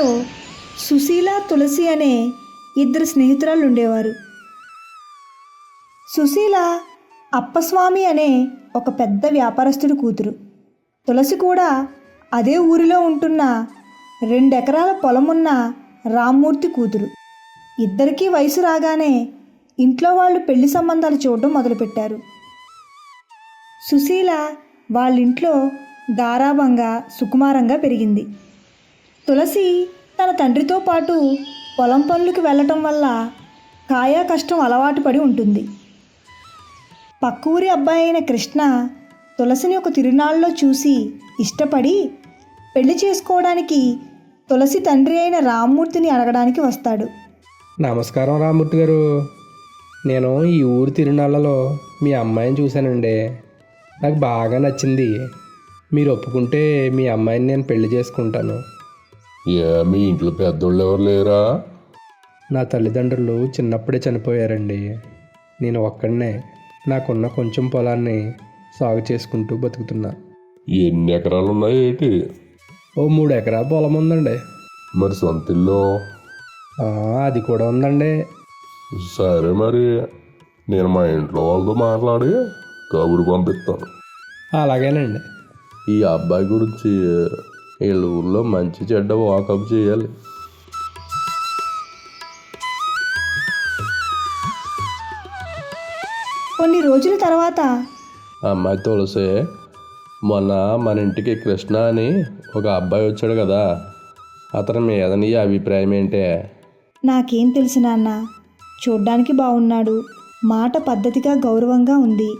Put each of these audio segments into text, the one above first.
ఊరిలో సుశీల తులసి అనే ఇద్దరు స్నేహితురాలు ఉండేవారు సుశీల అప్పస్వామి అనే ఒక పెద్ద వ్యాపారస్తుడి కూతురు. తులసి కూడా అదే ఊరిలో ఉంటున్న రెండెకరాల పొలమున్న రామ్మూర్తి కూతురు. ఇద్దరికీ వయసు రాగానే ఇంట్లో వాళ్ళు పెళ్ళి సంబంధాలు చూడడం మొదలుపెట్టారు. సుశీల వాళ్ళింట్లో దారాభంగా సుకుమారంగా పెరిగింది. తులసి తన తండ్రితో పాటు పొలం పనులకు వెళ్ళటం వల్ల కాయా కష్టం అలవాటు పడి ఉంటుంది. పక్క ఊరి అబ్బాయి అయిన కృష్ణ తులసిని ఒక తిరునాళ్ళలో చూసి ఇష్టపడి పెళ్ళి చేసుకోవడానికి తులసి తండ్రి అయిన రామ్మూర్తిని అడగడానికి వస్తాడు. నమస్కారం రామ్మూర్తి గారు. నేను ఈ ఊరు తిరునాళ్ళలో మీ అమ్మాయిని చూశానండి. నాకు బాగా నచ్చింది. మీరు ఒప్పుకుంటే మీ అమ్మాయిని నేను పెళ్ళి చేసుకుంటాను. ఏ మీ ఇంట్లో పెద్దోళ్ళు ఎవరు లేరా? నా తల్లిదండ్రులు చిన్నప్పుడే చనిపోయారండి. నేను ఒక్కడనే. నాకున్న కొంచెం పొలాన్ని సాగు చేసుకుంటూ బతుకుతున్నా. ఎన్ని ఎకరాలు ఉన్నాయి ఏంటి? ఓ మూడు ఎకరాల పొలం ఉందండి. మరి సొంత ఇల్లు? ఆ, అది కూడా ఉందండి. సరే మరి. నేను మా ఇంట్లో వాళ్ళతో మాట్లాడి కబురు పంపిస్తాను. అలాగేనండి. ఈ అబ్బాయి గురించి వీళ్ళ ఊర్లో మంచి చెడ్డ వాకప్ చేయాలి. కొన్ని రోజుల తర్వాత అమ్మాయి తులసి మొన్న మన ఇంటికి కృష్ణ అని ఒక అబ్బాయి వచ్చాడు కదా అతని మీద నీ అభిప్రాయం ఏంటే? నాకేం తెలుసు నాన్న. చూడ్డానికి బాగున్నాడు మాట పద్ధతిగా గౌరవంగా ఉంది.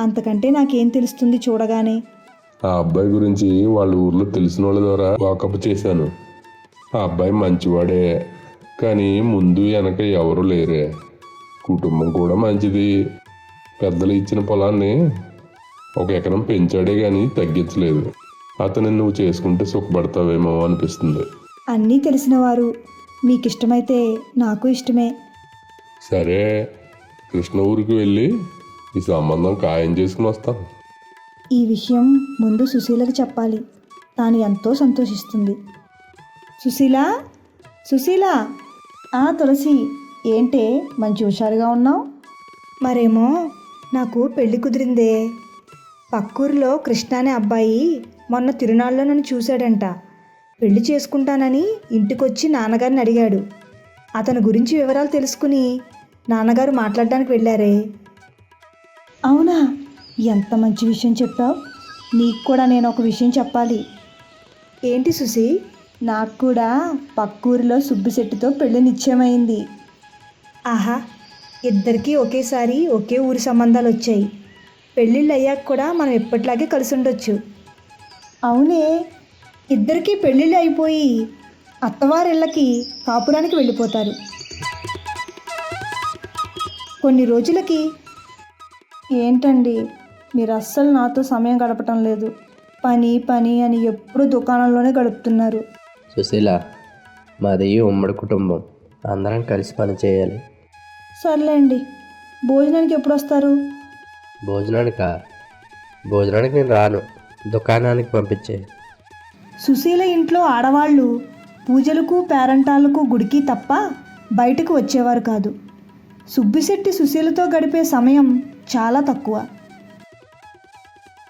అంతకంటే నాకేం తెలుస్తుంది చూడగానే? ఆ అబ్బాయి గురించి వాళ్ళ ఊర్లో తెలిసిన వాళ్ళ ద్వారా వాకప్ చేశాను. ఆ అబ్బాయి మంచివాడే కానీ ముందు వెనక ఎవరు లేరే. కుటుంబం కూడా మంచిది. పెద్దలు ఇచ్చిన పొలాన్ని ఒక ఎకరం పెంచాడే కానీ తగ్గించలేదు. అతను నువ్వు చేసుకుంటే సుఖపడతావేమో అనిపిస్తుంది. అన్నీ తెలిసినవారు మీకు ఇష్టమైతే నాకు ఇష్టమే. సరే కృష్ణ ఊరికి వెళ్ళి ఈ సంబంధం ఖాయం చేసుకుని వస్తాను. ఈ విషయం ముందు సుశీలకి చెప్పాలి. తాను ఎంతో సంతోషిస్తుంది. సుశీల? సుశీల? ఆ తులసి ఏంటే? మంచి హుషారుగా ఉన్నావు? మరేమో నాకు పెళ్ళి కుదిరిందే. పక్కూరులో కృష్ణ అనే అబ్బాయి మొన్న తిరునాళ్ళలో నన్ను చూశాడంట. పెళ్ళి చేసుకుంటానని ఇంటికొచ్చి నాన్నగారిని అడిగాడు. అతని గురించి వివరాలు తెలుసుకుని నాన్నగారు మాట్లాడడానికి వెళ్ళారే. అవునా? ఎంత మంచి విషయం చెప్పావు? నీకు కూడా నేను ఒక విషయం చెప్పాలి. ఏంటి సుసి నాకు కూడా పక్కూరిలో సుబ్బిశెట్టితో పెళ్ళి నిశ్చయమైంది. ఆహా ఇద్దరికీ ఒకేసారి ఒకే ఊరి సంబంధాలు వచ్చాయి. పెళ్ళిళ్ళు అయ్యాక కూడా మనం ఎప్పటిలాగే కలిసి ఉండొచ్చు. అవునే ఇద్దరికీ పెళ్ళిళ్ళు అయిపోయి అత్తవారిళ్ళకి కాపురానికి వెళ్ళిపోతారు. కొన్ని రోజులకి ఏంటండి? మీరు అస్సలు నాతో సమయం గడపటం లేదు. పని పని అని ఎప్పుడు దుకాణంలోనే గడుపుతున్నారు. సుశీల మాది ఉమ్మడి కుటుంబం. అందరం కలిసి పని చేయాలి. సర్లేండి. భోజనానికి ఎప్పుడు వస్తారు భోజనానికా? భోజనానికి నేను రాను. దుకాణానికి పంపించే. సుశీల ఇంట్లో ఆడవాళ్ళు పూజలకు పేరంటాలకు గుడికి తప్ప బయటకు వచ్చేవారు కాదు. సుబ్బిశెట్టి సుశీలతో గడిపే సమయం చాలా తక్కువ.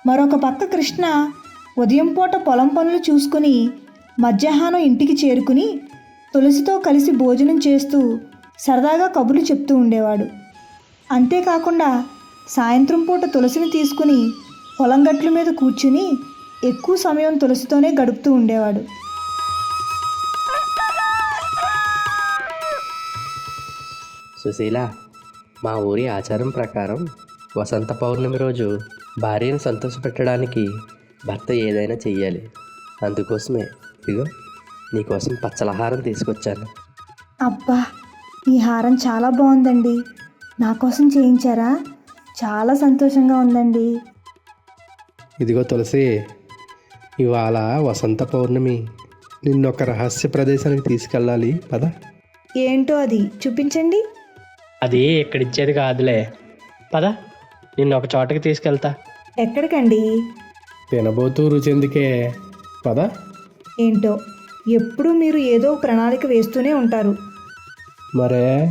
మరొక పక్క కృష్ణ ఉదయం పూట పొలం పనులు చూసుకుని మధ్యాహ్నం ఇంటికి చేరుకుని తులసితో కలిసి భోజనం చేస్తూ సరదాగా కబుర్లు చెప్తూ ఉండేవాడు. అంతేకాకుండా సాయంత్రం పూట తులసిని తీసుకుని పొలం గట్ల మీద కూర్చుని ఎక్కువ సమయం తులసితోనే గడుపుతూ ఉండేవాడు. సుశీల మా ఊరి ఆచారం ప్రకారం వసంత పౌర్ణమి రోజు భార్యను సంతోషపెట్టడానికి భర్త ఏదైనా చెయ్యాలి. అందుకోసమే ఇదిగో నీకోసం పచ్చలహారం తీసుకొచ్చాను. అబ్బా ఈ హారం చాలా బాగుందండి. నా కోసం చేయించారా? చాలా సంతోషంగా ఉందండి. ఇదిగో తులసి ఇవాళ వసంత పౌర్ణమి. నిన్నొక రహస్య ప్రదేశానికి తీసుకెళ్ళాలి పద. ఏంటో అది? చూపించండి. అది ఇక్కడిచ్చేది కాదులే. పద నిన్ను ఒక చోటకి తీసుకెళ్తా. ఎక్కడికండి? తినబోతూ రుచెందుకే పద. ఏంటో ఎప్పుడూ మీరు ఏదో ప్రణాళిక వేస్తూనే ఉంటారు. మరే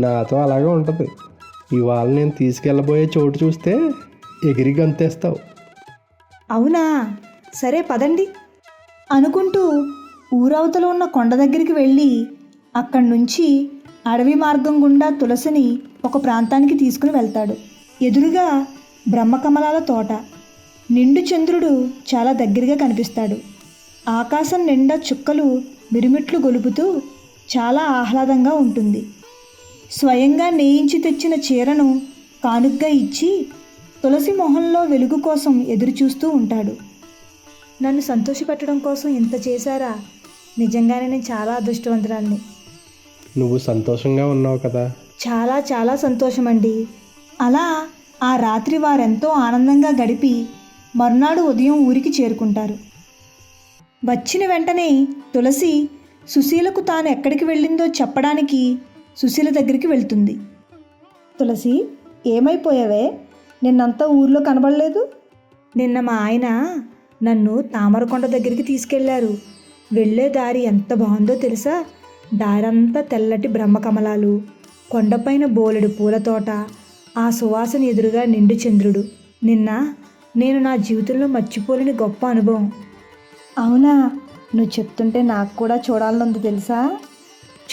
నాతో అలాగే ఉంటుంది. ఇవాళ నేను తీసుకెళ్ళబోయే చోటు చూస్తే ఎగిరి గంతేస్తావు. అవునా? సరే పదండి. అనుకుంటూ ఊరవతల ఉన్న కొండ దగ్గరికి వెళ్ళి అక్కడి నుంచి అడవి మార్గం గుండా తులసిని ఒక ప్రాంతానికి తీసుకుని వెళ్తాడు. ఎదురుగా బ్రహ్మకమలాల తోట. నిండు చంద్రుడు చాలా దగ్గరగా కనిపిస్తాడు. ఆకాశం నిండా చుక్కలు మిరుమిట్లు గొలుపుతూ చాలా ఆహ్లాదంగా ఉంటుంది. స్వయంగా నేయించి తెచ్చిన చీరను కానుగ్గా ఇచ్చి తులసి మొహంలో వెలుగు కోసం ఎదురు చూస్తూ ఉంటాడు. నన్ను సంతోషపెట్టడం కోసం ఇంత చేశారా? నిజంగానే నేను చాలా అదృష్టవంతురాల్ని. నువ్వు సంతోషంగా ఉన్నావు కదా. చాలా చాలా సంతోషమండి. అలా ఆ రాత్రి వారెంతో ఆనందంగా గడిపి మర్నాడు ఉదయం ఊరికి చేరుకుంటారు. వచ్చిన వెంటనే తులసి సుశీలకు తాను ఎక్కడికి వెళ్ళిందో చెప్పడానికి సుశీల దగ్గరికి వెళ్తుంది. తులసి ఏమైపోయావే? నిన్నంతా ఊర్లో కనబడలేదు? నిన్న మా ఆయన నన్ను తామరకొండ దగ్గరికి తీసుకెళ్ళారు. వెళ్ళే దారి ఎంత బాగుందో తెలుసా? దారంతా తెల్లటి బ్రహ్మకమలాలు కొండపైన బోలెడు పూల తోట ఆ సువాసన ఎదురుగా నిండు చంద్రుడు. నిన్న నేను నా జీవితంలో మర్చిపోలేని గొప్ప అనుభవం. అవునా? నువ్వు చెప్తుంటే నాకు కూడా చూడాలనుంది తెలుసా?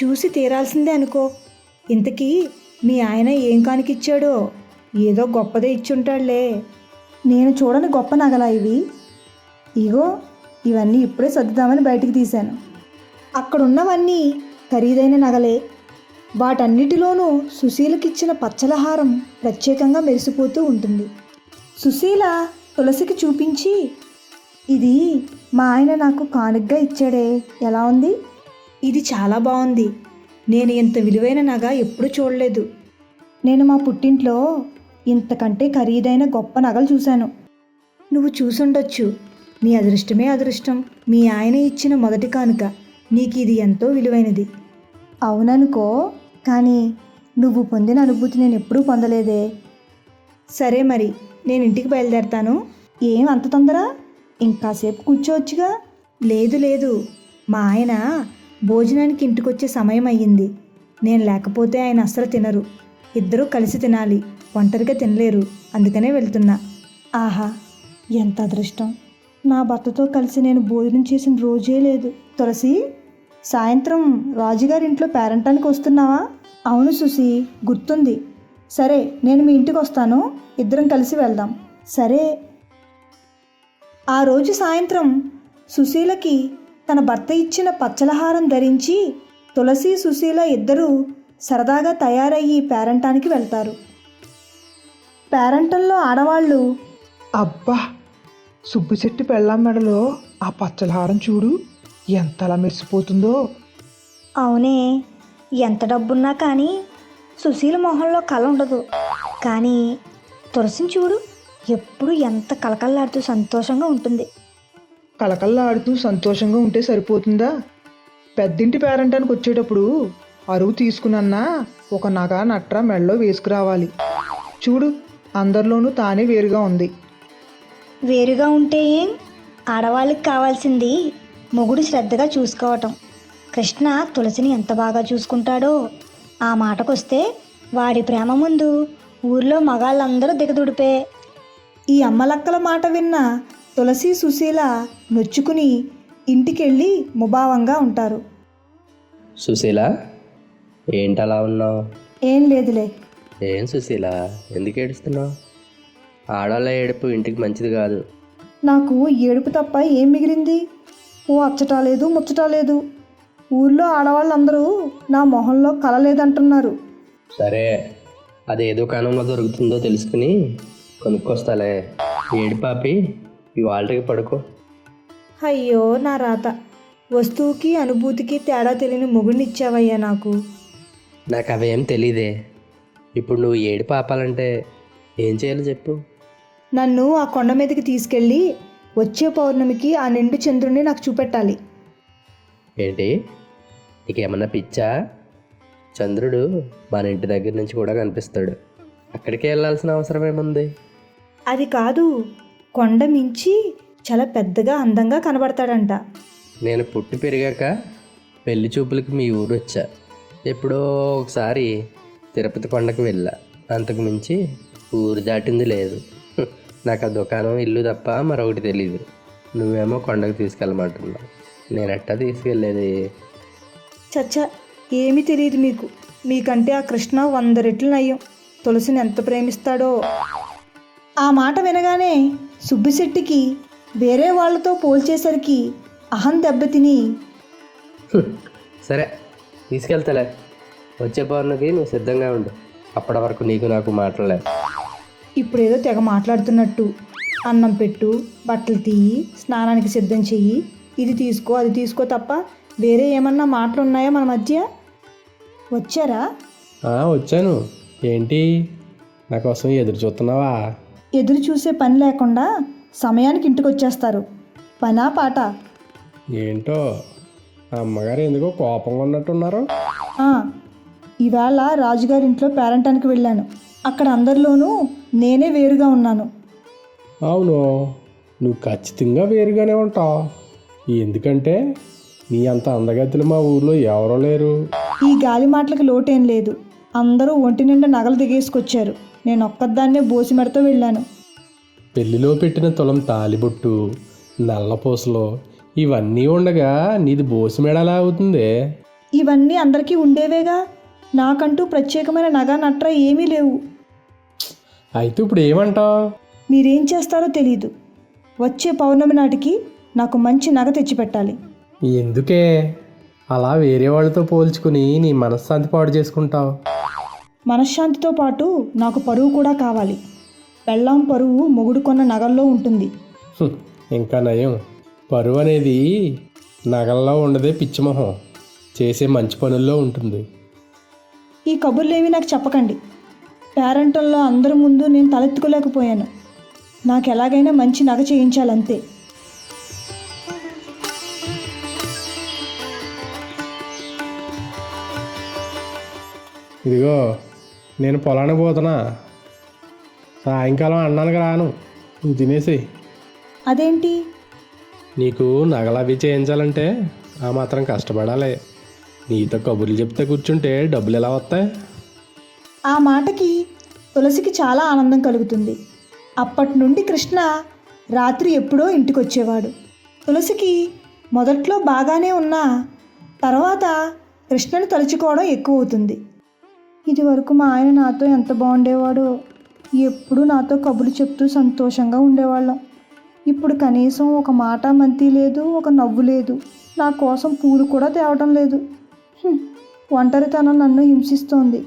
చూసి తీరాల్సిందే అనుకో. ఇంతకీ మీ ఆయన ఏం కానికిచ్చాడో? ఏదో గొప్పదే ఇచ్చుంటాడులే. నేను చూడని గొప్ప నగలా ఇవి? ఇగో ఇవన్నీ ఇప్పుడే సర్దుదామని బయటికి తీశాను. అక్కడున్నవన్నీ ఖరీదైన నగలే. వాటన్నిటిలోనూ సుశీలకిచ్చిన పచ్చలహారం ప్రత్యేకంగా మెరిసిపోతూ ఉంటుంది. సుశీల తులసికి చూపించి ఇది మా ఆయన నాకు కానుగ్గా ఇచ్చాడే. ఎలా ఉంది? ఇది చాలా బాగుంది. నేను ఇంత విలువైన నగ ఎప్పుడూ చూడలేదు. నేను మా పుట్టింట్లో ఇంతకంటే ఖరీదైన గొప్ప నగలు చూశాను. నువ్వు చూసుండొచ్చు. నీ అదృష్టమే అదృష్టం. మీ ఆయన ఇచ్చిన మొదటి కానుక. నీకు ఇది ఎంతో విలువైనది. అవుననుకో. కానీ నువ్వు పొందిన అనుభూతి నేను ఎప్పుడూ పొందలేదే. సరే మరి నేను ఇంటికి బయలుదేరతాను. ఏం అంత తొందర? ఇంకాసేపు కూర్చోవచ్చుగా? లేదు లేదు. మా ఆయన భోజనానికి ఇంటికొచ్చే సమయం అయ్యింది. నేను లేకపోతే ఆయన అస్సలు తినరు. ఇద్దరూ కలిసి తినాలి. ఒంటరిగా తినలేరు. అందుకనే వెళ్తున్నా. ఆహా ఎంత అదృష్టం. నా భర్తతో కలిసి నేను భోజనం చేసిన రోజే లేదు. తులసి సాయంత్రం రాజుగారి ఇంట్లో పేరంటానికి వస్తున్నావా? అవును సుసి గుర్తుంది. సరే నేను మీ ఇంటికి వస్తాను. ఇద్దరం కలిసి వెళ్దాం. సరే. ఆ రోజు సాయంత్రం సుశీలకి తన భర్త ఇచ్చిన పచ్చలహారం ధరించి తులసి సుశీల ఇద్దరూ సరదాగా తయారయ్యి పేరంటానికి వెళ్తారు. పేరంటంలో ఆడవాళ్ళు అబ్బా! సుబ్బుశెట్టి పెళ్ళాం మెడలో ఆ పచ్చలహారం చూడు ఎంతలా మెరిసిపోతుందో. అవునే. ఎంత డబ్బున్నా కానీ సుశీల మొహంలో కళ ఉండదు. కానీ తులసిని చూడు ఎప్పుడు ఎంత కలకల్లాడుతూ సంతోషంగా ఉంటుంది. కలకల్లాడుతూ సంతోషంగా ఉంటే సరిపోతుందా? పెద్దింటి పేరంటానికి వచ్చేటప్పుడు అరువు తీసుకునన్నా ఒక నగ నట్ర మెడలో వేసుకురావాలి. చూడు అందరిలోనూ తానే వేరుగా ఉంది. వేరుగా ఉంటే ఏం? ఆడవాళ్ళకి కావాల్సింది మొగుడు శ్రద్ధగా చూసుకోవటం. కృష్ణ తులసిని ఎంత బాగా చూసుకుంటాడో. ఆ మాటకొస్తే వాడి ప్రేమ ముందు ఊర్లో మగాళ్ళందరూ దిగదుడిపే. ఈ అమ్మలక్కల మాట విన్న తులసి సుశీల నొచ్చుకుని ఇంటికెళ్ళి ముభావంగా ఉంటారు. సుశీల ఏంటి అలా ఉన్నావు? ఏం లేదులే. ఏం సుశీల ఎందుకు ఏడుస్తున్నావు? ఆడవాళ్ళ ఏడుపు ఇంటికి మంచిది కాదు. నాకు ఏడుపు తప్ప ఏం మిగిలింది? ఓ అచ్చటా లేదు ముచ్చటా లేదు. ఊర్లో ఆడవాళ్ళందరూ నా మొహంలో కల లేదంటున్నారు సరే అది ఏదో కాలంలో దొరుకుతుందో తెలుసుకుని కొనుక్కొస్తాలే. ఏడు పాపి ఇవాళకి పడుకో. అయ్యో నా రాత. వస్తువుకి అనుభూతికి తేడా తెలియని మొగుడిని ఇచ్చావయ్యా నాకు. నాకు అవేం తెలీదే. ఇప్పుడు నువ్వు ఏడు పాపాలంటే ఏం చేయాలో చెప్పు. నన్ను ఆ కొండ మీదకి తీసుకెళ్ళి వచ్చే పౌర్ణమికి ఆ నిండు చంద్రుడిని నాకు చూపెట్టాలి. ఏంటి? నీకేమన్నా పిచ్చా? చంద్రుడు మన ఇంటి దగ్గర నుంచి కూడా కనిపిస్తాడు. అక్కడికి వెళ్ళాల్సిన అవసరం ఏముంది? అది కాదు కొండ మించి చాలా పెద్దగా అందంగా కనబడతాడంట. నేను పుట్టి పెరిగాక పెళ్ళి చూపులకి మీ ఊరు వచ్చా. ఎప్పుడో ఒకసారి తిరుపతి కొండకు వెళ్ళా. అంతకు మించి ఊరు దాటింది లేదు. నాకు ఆ దుకాణం ఇల్లు తప్ప మరొకటి తెలీదు. నువ్వేమో కొండకు తీసుకెళ్ళమంటున్నావు. నేనెట్టా తీసుకెళ్ళేది? చచ్చా ఏమీ తెలియదు మీకు. మీకంటే ఆ కృష్ణ వంద రెట్లు నయ్యం. తులసిని ఎంత ప్రేమిస్తాడో. ఆ మాట వినగానే సుబ్బిశెట్టికి వేరే వాళ్ళతో పోల్చేసరికి అహం దెబ్బతిని. సరే తీసుకెళ్తాలే. వచ్చే పౌర్ణమికి నువ్వు సిద్ధంగా ఉండు. అప్పటి వరకు నీకు నాకు మాట్లాడలే ఇప్పుడేదో తెగ మాట్లాడుతున్నట్టు. అన్నం పెట్టు బట్టలు తీయి స్నానానికి సిద్ధం చెయ్యి. ఇది తీసుకో అది తీసుకో తప్ప వేరే ఏమన్నా మాటలు ఉన్నాయా మన మధ్య? వచ్చారా? వచ్చాను. ఏంటి? నా కోసం ఎదురు చూస్తున్నావా? ఎదురు చూసే పని లేకుండా సమయానికి ఇంటికి వచ్చేస్తారు పనా పాట? ఏంటో? అమ్మగారు ఎందుకో కోపంగా ఉన్నట్టున్నారు? ఇవాళ రాజుగారింట్లో పేరంటానికి వెళ్ళాను. అక్కడ అందరిలోనూ నేనే వేరుగా ఉన్నాను. అవును. నువ్వు ఖచ్చితంగా వేరుగానే ఉంటావు. ఎందుకంటే నీ అంత అందగత్తులు మా ఊర్లో ఎవరో లేరు. ఈ గాలి మాటలకు లోటేం లేదు. అందరూ ఒంటి నిండా నగలు దిగేసుకొచ్చారు. నేను ఒక్కదాన్నే బోసిమెడతో వెళ్ళాను. పెళ్ళిలో పెట్టిన తులం తాలిబొట్టు నల్లపూసలు ఇవన్నీ ఉండగా నీది బోసిమెడలా అవుతుంది? ఇవన్నీ అందరికీ ఉండేవేగా? నాకంటూ ప్రత్యేకమైన నగ నట్ర ఏమీ లేవు. అయితే ఇప్పుడు ఏమంటావు? మీరేం చేస్తారో తెలీదు. వచ్చే పౌర్ణమి నాటికి నాకు మంచి నగ తెచ్చిపెట్టాలి. ఎందుకే? అలా వేరే వాళ్ళతో పోల్చుకుని నీ మనశ్శాంతి పాడు చేసుకుంటావు. మనశ్శాంతితో పాటు నాకు పరువు కూడా కావాలి. పెళ్ళాం పరువు మొగుడు కొన్న నగల్లో ఉంటుంది. ఇంకా నయం. పరువు అనేది నగల్లో ఉండదే పిచ్చిమొహం చేసే మంచి పనుల్లో ఉంటుంది. ఈ కబుర్లేవి నాకు చెప్పకండి. పేరంటంలో అందరి ముందు నేను తలెత్తుకోలేకపోయాను. నాకు ఎలాగైనా మంచి నగ చేయించాలంతే. ఇదిగో నేను పొలానికి పోతున్నా. సాయంకాలం అన్నానికి రాను. తినేసి అదేంటి? నీకు నగలవి చేయించాలంటే ఆ మాత్రం కష్టపడాలి. నీతో కబుర్లు చెప్తే కూర్చుంటే డబ్బులు ఎలా వస్తాయి? ఆ మాటకి తులసికి చాలా ఆనందం కలుగుతుంది. అప్పటి నుండి కృష్ణ రాత్రి ఎప్పుడో ఇంటికి వచ్చేవాడు తులసికి మొదట్లో బాగానే ఉన్నా తర్వాత కృష్ణను తలుచుకోవడం ఎక్కువ అవుతుంది ఇది వరకు మా ఆయన నాతో ఎంత బాగుండేవాడో. ఎప్పుడు నాతో కబుర్లు చెప్తూ సంతోషంగా ఉండేవాళ్ళం. ఇప్పుడు కనీసం ఒక మాట మంతి లేదు ఒక నవ్వు లేదు. నా కోసం పూలు కూడా తేవటం లేదు. ఒంటరితనం నన్ను హింసిస్తోంది.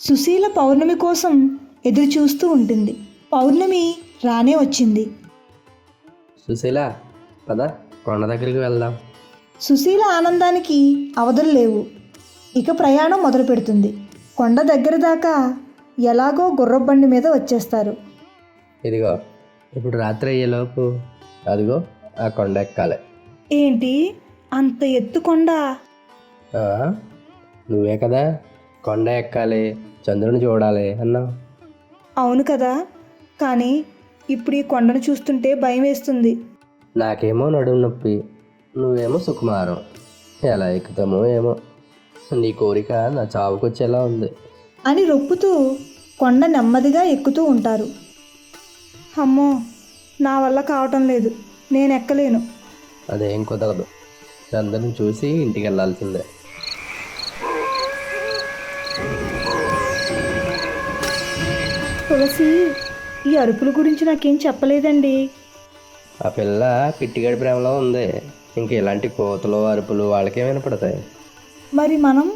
సుశీల పౌర్ణమి కోసం ఎదురు చూస్తూ ఉంటుంది. పౌర్ణమి రానే వచ్చింది. సుశీల పద కొండ దగ్గరికి వెళ్దాం. సుశీల ఆనందానికి అవధులు లేవు. ఇక ప్రయాణం మొదలు పెడుతుంది కొండ దగ్గర దాకా ఎలాగో గుర్రబండి మీద వచ్చేస్తారు. ఇదిగో ఇప్పుడు రాత్రి అయ్యేలోపు అదిగో ఆ కొండ ఎక్కాలి. ఏంటి? అంత ఎత్తు కొండ? ఆ, నువ్వే కదా కొండ ఎక్కాలి చంద్రుని చూడాలి అన్నావు. అవును కదా కానీ ఇప్పుడు ఈ కొండను చూస్తుంటే భయం వేస్తుంది. నాకేమో నడుము నొప్పి నువ్వేమో సుకుమారం. ఎలా ఎక్కుతామో ఏమో. నీ కోరిక నా చావుకొచ్చేలా ఉంది. అని రొప్పుతూ కొండ నెమ్మదిగా ఎక్కుతూ ఉంటారు. అమ్మో నా వల్ల కావటం లేదు. నేను ఎక్కలేను అదేం కుదరదు. చంద్రుని చూసి ఇంటికి వెళ్ళాల్సిందే తులసి ఈ అరుపుల గురించి నాకేం చెప్పలేదండి. ఆ పిల్ల పిట్టిగడి ప్రేమలో ఉంది. ఇంక ఇలాంటి కోతలు అరుపులు వాళ్ళకే వినపడతాయి? మరి మనం?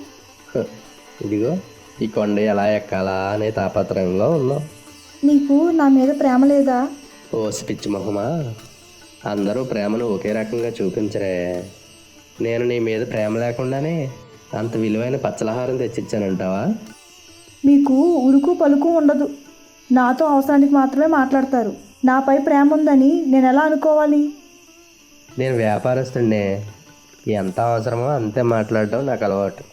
ఇదిగో ఈ కొండ ఎలా ఎక్కాలా అనే తాపత్రయంలో ఉన్నాం. నీకు నా మీద ప్రేమ లేదా? ఓసి పిచ్చి మొహమా? అందరూ ప్రేమను ఒకే రకంగా చూపించరే. నేను నీ మీద ప్రేమ లేకుండానే అంత విలువైన పచ్చలహారం తెచ్చిచ్చానంటావా? మీకు ఉలుకు పలుకు ఉండదు. నాతో అవసరానికి మాత్రమే మాట్లాడతారు. నాపై ప్రేమ ఉందని నేను ఎలా అనుకోవాలి? నేను వ్యాపారస్తుడినే ఎంత అవసరమో అంతే మాట్లాడడం నాకు అలవాటు.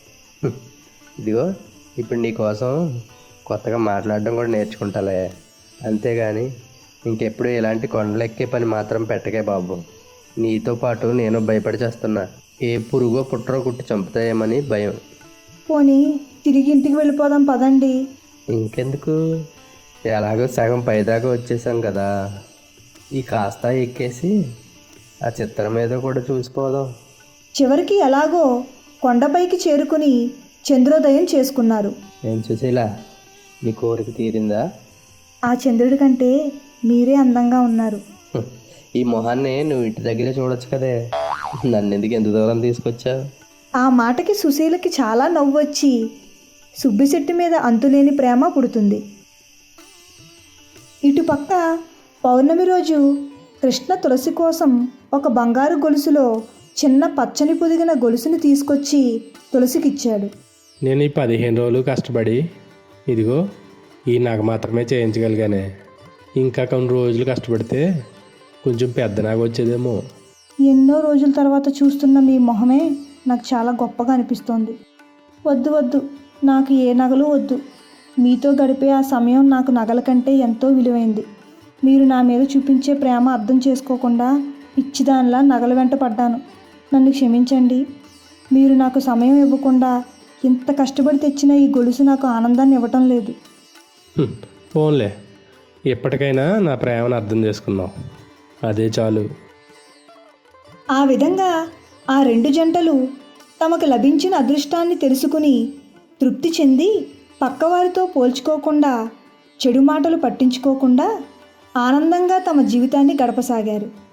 ఇదిగో ఇప్పుడు నీ కోసం కొత్తగా మాట్లాడడం కూడా నేర్చుకుంటాలే. అంతేగాని ఇంకెప్పుడు ఇలాంటి కొండలెక్కే పని మాత్రం పెట్టకే బాబు. నీతో పాటు నేను భయపడి చేస్తున్నా ఏ పురుగో పుట్రో కుట్టి చంపుతాయేమని భయం. పోనీ తిరిగి ఇంటికి వెళ్ళిపోదాం పదండి. ఇంకెందుకు? ఎలాగో సగం పైదాకా వచ్చేసాం కదా. ఈ కాస్త ఎక్కేసి ఆ చిత్రం ఏదో కూడా చూసిపోదాం చివరికి ఎలాగో కొండపైకి చేరుకుని చంద్రోదయం చేసుకున్నారు. నేను చూసేలా నీ కోరిక తీరిందా? ఆ చంద్రుడి కంటే మీరే అందంగా ఉన్నారు. ఈ మొహాన్ని నువ్వు ఇంటి దగ్గరే చూడొచ్చు కదే. నన్ను ఎందుకు ఎంత దూరం తీసుకొచ్చావు? ఆ మాటకి సుశీలకి చాలా నవ్వొచ్చి సుబ్బిశెట్టి మీద అంతులేని ప్రేమ పుడుతుంది. ఇటుపక్క పౌర్ణమి రోజు కృష్ణ తులసి కోసం ఒక బంగారు గొలుసులో చిన్న పచ్చని పొదిగిన గొలుసుని తీసుకొచ్చి తులసికిచ్చాడు. నేను ఈ పదిహేను రోజులు కష్టపడి ఇదిగో ఈ నగ మాత్రమే చేయించగలిగానే. ఇంకా కొన్ని రోజులు కష్టపడితే కొంచెం పెద్ద నాగ వచ్చేదేమో. ఎన్నో రోజుల తర్వాత చూస్తున్న మీ మొహమే నాకు చాలా గొప్పగా అనిపిస్తోంది. వద్దు వద్దు నాకు ఏ నగలు వద్దు. మీతో గడిపే ఆ సమయం నాకు నగల కంటే ఎంతో విలువైంది. మీరు నా మీద చూపించే ప్రేమ అర్థం చేసుకోకుండా పిచ్చిదానిలా నగల వెంట పడ్డాను. నన్ను క్షమించండి. మీరు నాకు సమయం ఇవ్వకుండా ఇంత కష్టపడి తెచ్చిన ఈ గొలుసు నాకు ఆనందాన్ని ఇవ్వటం లేదు. పోన్లే. ఎప్పటికైనా నా ప్రేమను అర్థం చేసుకున్నావు అదే చాలు. ఆ విధంగా ఆ రెండు జంటలు తమకు లభించిన అదృష్టాన్ని తెలుసుకుని తృప్తి చెంది పక్కవారితో పోల్చుకోకుండా చెడు మాటలు పట్టించుకోకుండా ఆనందంగా తమ జీవితాన్ని గడపసాగారు.